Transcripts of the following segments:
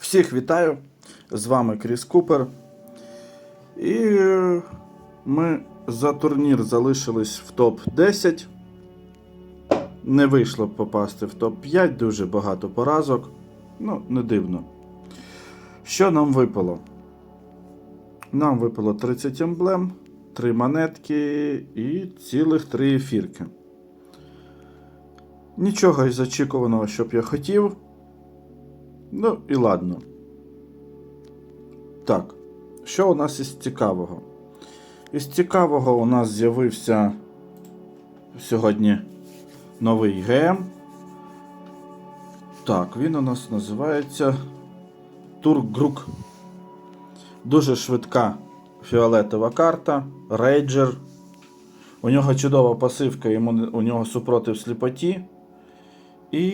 Всіх вітаю! З вами Кріс Купер. І е, ми за турнір залишились в топ-10. Не вийшло попасти в топ-5, дуже багато поразок. Ну, не дивно. Що нам випало? Нам випало 30 емблем, 3 монетки і цілих 3 ефірки. Нічого із очікуваного, щоб я хотів. Ну і ладно. Так, що у нас із цікавого? Із цікавого у нас з'явився сьогодні новий ГМ. Так, він у нас називається Тургрук. Дуже швидка фіолетова карта. Рейджер. У нього чудова пасивка, йому, у нього супротив сліпоті. І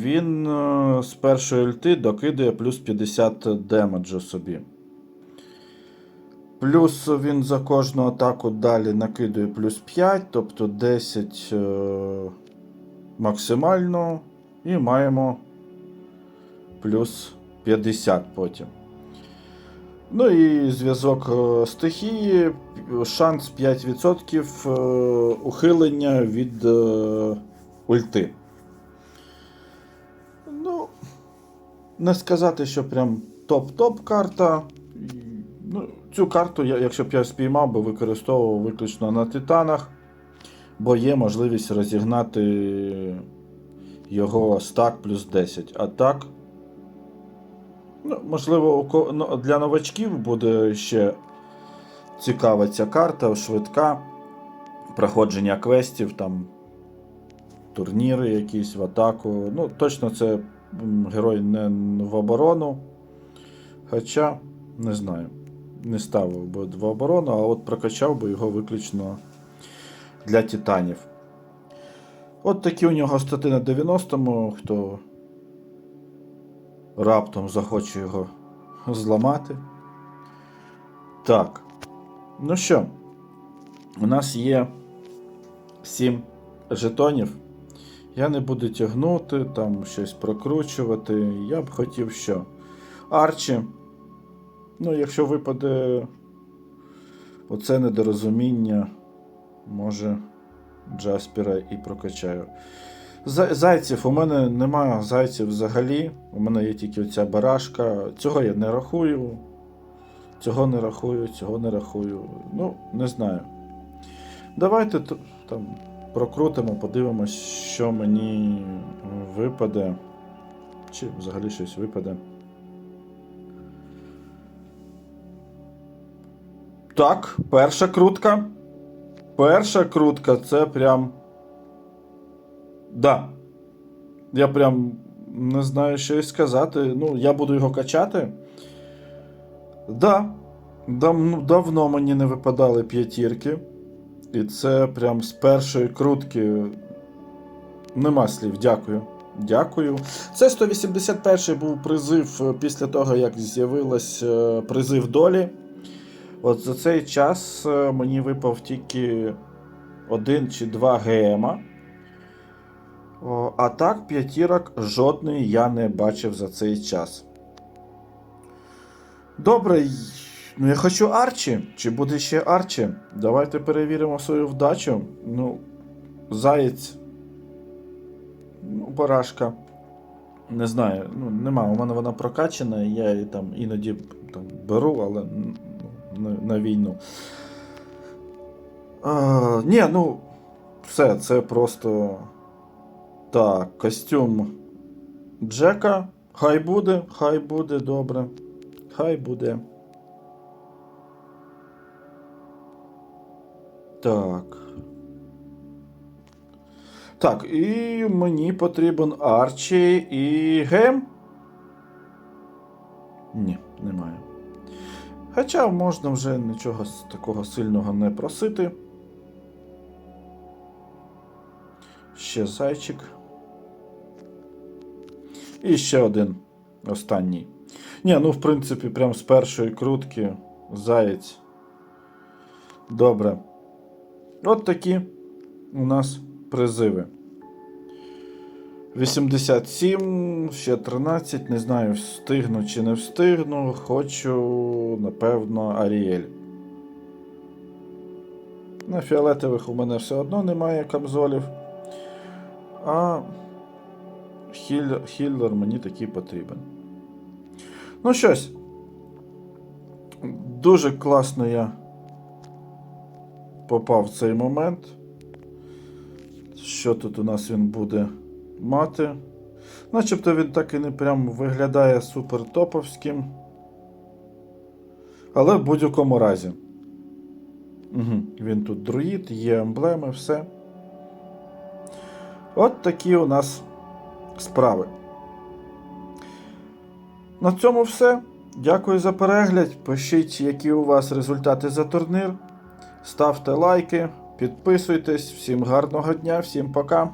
він е, з першої ульти докидає плюс 50 демеджу собі. Плюс він за кожну атаку далі накидує плюс 5, тобто 10 е, максимально. І маємо плюс 50 потім. Ну і зв'язок е, стихії, шанс 5% е, ухилення від ульти. Не сказати, що прям топ-топ карта. Ну, цю карту, якщо б я спіймав, би використовував виключно на титанах, бо є можливість розігнати його стак плюс 10. А так, ну, можливо, ну, для новачків буде ще цікава ця карта, швидка. Проходження квестів, там турніри якісь в атаку. Ну, точно це герой не в оборону. Хоча, не знаю, не ставив би в оборону, а от прокачав би його виключно для титанів. От такі у нього стати на 90-му, хто раптом захоче його зламати. Так. Ну що, у нас є 7 жетонів. Я не буду тягнути, там щось прокручувати. Я б хотів що. Арчі. Ну, якщо випаде оце недорозуміння, може Джаспера і прокачаю. Зайців, у мене немає зайців взагалі. У мене є тільки оця барашка. Цього я не рахую. Цього не рахую, цього не рахую. Ну, не знаю. Давайте там прокрутимо, подивимось, що мені випаде. Чи взагалі щось випаде. Так, перша крутка. Перша крутка це прям. Да. Я прям не знаю, що й сказати. Ну, я буду його качати. Да. Дав, ну, давно мені не випадали п'ятірки. І це прям з першої крутки. Нема слів, дякую. Дякую. Це 181-й був призив е, після того, як з'явилась е, призив долі. От за цей час е, мені випав тільки один чи два ГМа. А так, п'ятірок жодної я не бачив за цей час. Добре, ну я хочу Арчі. Чи буде ще Арчі? Давайте перевіримо свою вдачу. Ну, заєць. Ну, барашка. Не знаю, ну нема. У мене вона прокачана, я її там іноді там, беру, але ну, на, на війну. А, ні, ну, все, це просто. Так, костюм Джека. Хай буде, хай буде, добре. Хай буде. Так. Так, і мені потрібен Арчі і Гем. Ні, немає. Хоча можна вже нічого такого сильного не просити. Ще зайчик. І ще один останній. Ні, ну в принципі, прям з першої крутки заєць. Добре. От такі у нас призиви. 87, ще 13, не знаю, встигну чи не встигну. Хочу, напевно, Аріель. На фіолетових у мене все одно немає камзолів. А хіллер, мені такий потрібен. Ну щось. Дуже класно я попав в цей момент. Що тут у нас він буде мати? Начебто він так і не прям виглядає супер топовським. Але в будь-якому разі. Угу. Він тут друїд, є емблеми, все. От такі у нас справи. На цьому все. Дякую за перегляд. Пишіть, які у вас результати за турнір. Ставте лайки, підписуйтесь. Всім гарного дня, всім пока.